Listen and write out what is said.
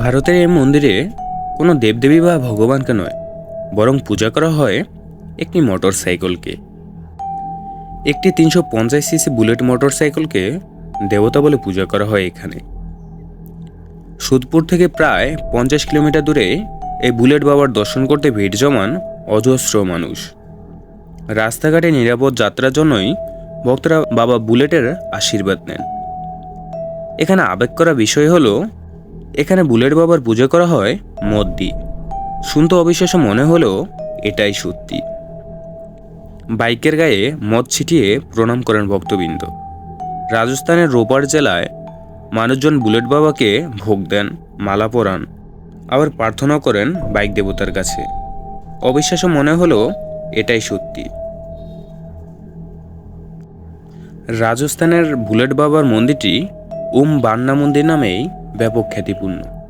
ভারতের এই মন্দিরে কোনো দেবদেবী বা ভগবানকে নয়, বরং পূজা করা হয় একটি মোটর সাইকেলকে একটি তিনশো পঞ্চাশ সিসি বুলেট মোটর সাইকেলকে দেবতা বলে পূজা করা হয় এখানে। সুদপুর থেকে প্রায় পঞ্চাশ কিলোমিটার দূরে এই বুলেট বাবার দর্শন করতে ভিড় জমান অজস্র মানুষ। রাস্তাঘাটে নিরাপদ যাত্রার জন্যই ভক্তরা বাবা বুলেটের আশীর্বাদ নেন। এখানে আবেগ করা বিষয় হলো এখানে বুলেট বাবার পুজো করা হয় মদ দিয়ে শুনতে অবিশ্বাস্য মনে হলেও এটাই সত্যি। বাইকের গায়ে মদ ছিটিয়ে প্রণাম করেন ভক্তবৃন্দ। রাজস্থানের রোপার জেলায় মানুষজন বুলেট বাবাকে ভোগ দেন, মালা পরান, আবার প্রার্থনা করেন বাইক দেবতার কাছে। অবিশ্বাস্য মনে হলো এটাই সত্যি। রাজস্থানের বুলেট বাবার মন্দিরটি উম বান্না মন্দির নামেই ব্যাপক খ্যাতিপূর্ণ।